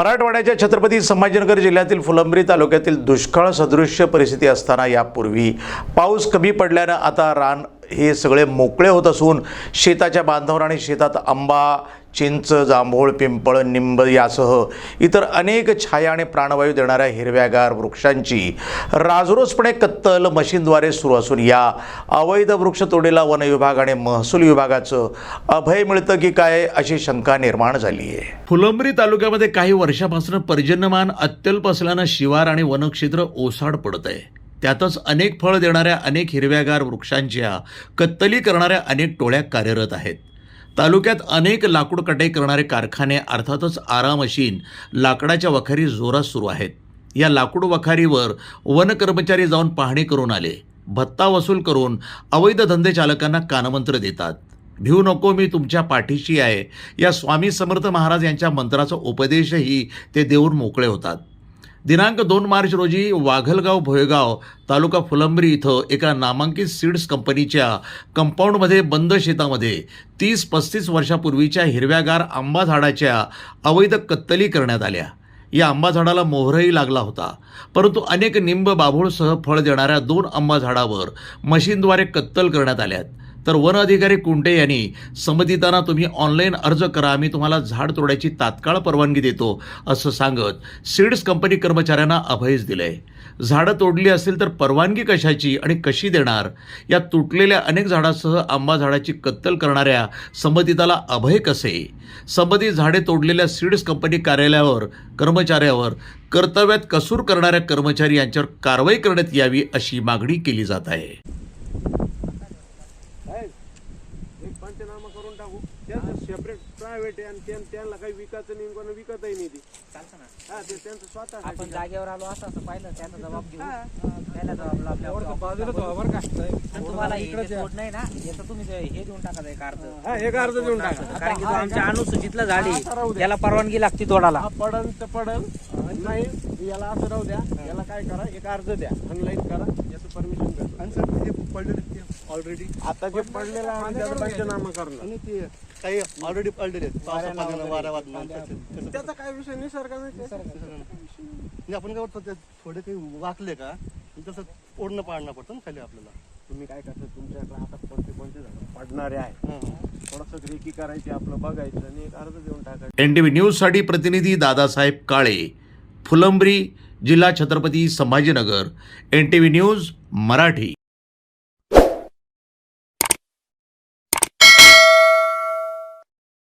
मराठवाड्याच्या छत्रपती संभाजीनगर जिल्ह्यातील फुलंब्री तालुक्यातील दुष्काळ सदृश्य परिस्थिती असताना यापूर्वी पाऊस कमी पडल्यानं आता रान हे सगळे मोकळे होत असून शेताच्या बांधावर आणि शेतात आंबा चिंच जांभूळ पिंपळ निंब यासह इतर अनेक छाया आणि प्राणवायू देणाऱ्या हिरव्यागार वृक्षांची राजरोसपणे कत्तल मशीनद्वारे सुरू असून या अवैध वृक्षतोडीला वन विभाग आणि महसूल विभागाचं अभय मिळतं की काय अशी शंका निर्माण झाली आहे. फुलंब्री तालुक्यामध्ये काही वर्षापासून पर्जन्यमान अत्यल्प असल्यानं शिवार आणि वनक्षेत्र ओसाड पडत आहे. त्यातच अनेक फळ देणाऱ्या अनेक हिरव्यागार वृक्षांच्या कत्तली करणाऱ्या अनेक टोळ्या कार्यरत आहेत. तालुक्यात अनेक लाकूड कटाई करणारे कारखाने अर्थातच आरा मशीन लाकडाच्या वखारी जोरात सुरू आहेत. या लाकूड वखारीवर वन कर्मचारी जाऊन पाहणी करून आले. भत्ता वसूल करून अवैध धंदे चालकांना कानमंत्र देतात. भिऊ नको मी तुमच्या पाठीशी आहे. या स्वामी समर्थ महाराज यांच्या मंत्राचा उपदेशही ते देऊन मोकळे होतात. दिनांक दोन मार्च रोजी वाघलगाव भोयगाव तालुका फुलंब्री इथं एका नामांकित सीड्स कंपनीच्या कंपाऊंडमध्ये बंद शेतामध्ये तीस पस्तीस वर्षापूर्वीच्या हिरव्यागार आंबा झाडाच्या अवैध कत्तली करण्यात आल्या. या आंबा झाडाला मोहरही लागला होता. परंतु अनेक निंब बाभूळसह फळ देणाऱ्या दोन आंबा झाडावर मशीनद्वारे कत्तल करण्यात आल्यात तर वन अधिकारी कुंटे यांनी संबंधितांना तुम्ही ऑनलाईन अर्ज करा आम्ही तुम्हाला झाड तोडायची तात्काळ परवानगी देतो असं सांगत सीड्स कंपनी कर्मचाऱ्यांना अभयच दिलंय. झाडं तोडली असतील तर परवानगी कशाची आणि कशी देणार? या तुटलेल्या अनेक झाडासह आंबा झाडाची कत्तल करणाऱ्या संबंधिताला अभय कसे? संबंधित झाडे तोडलेल्या सीड्स कंपनी कार्यालयावर कर्मचाऱ्यावर कर्तव्यात कसूर करणाऱ्या कर्मचारी यांच्यावर कारवाई करण्यात यावी अशी मागणी केली जात आहे एक पंचनामा करून टाकू. त्यांचं सेपरेट प्रायव्हेट आहे आणि त्यां- त्यांना काही विकायचं नाही कोणा विकतही नाही ती. चालतं ना. हा ते त्यांचं स्वतः आपण जागेवर आलो असं असं पाहिलं जबाब घेऊ. त्याला जबाब आपल्या बाजूला तो बरं का? आणि तुम्हाला हे जे सोड नाही ना याचं तुम्ही ते हे देऊन टाका एक अर्ज. हा एक अर्ज देऊन टाका. कारण की तो आमच्या अनुसूचितलं झाड आहे त्याला परवानगी लागते तोडाला हा पडल तर पडल. नाही याला असं राहू द्या. याला काय करा एक अर्ज द्या. ऑनलाईन करा याचं परमिशन करा आणि सर ते पडलेले ऑलरेडी आता जे पडलेलं आहे त्याचा पंचनामा करणार आणि ते काही ऑलरेडी पडलेले आहेत. पावसा पाण्यानं वादळानं त्याचं- काय विषय? निसर्गाने म्हणजे आपण काय करतो ते थोडे काही वाकले का? तसं ओढणं पाडणं पडतं ना खाली आपल्याला. तुम्ही काय करता तुमच्याकडे आता कोणते कोणते झाड? पडणारे आहे. थोडस रेकी करायची आपलं बघायचं आणि एक अर्ज देऊन टाकायचं. एन टी व्ही न्यूजसाठी प्रतिनिधी दादासाहेब काळे फुलंब्री जिल्हा Chhatrapati Sambhajinagar. N T V news Marathi.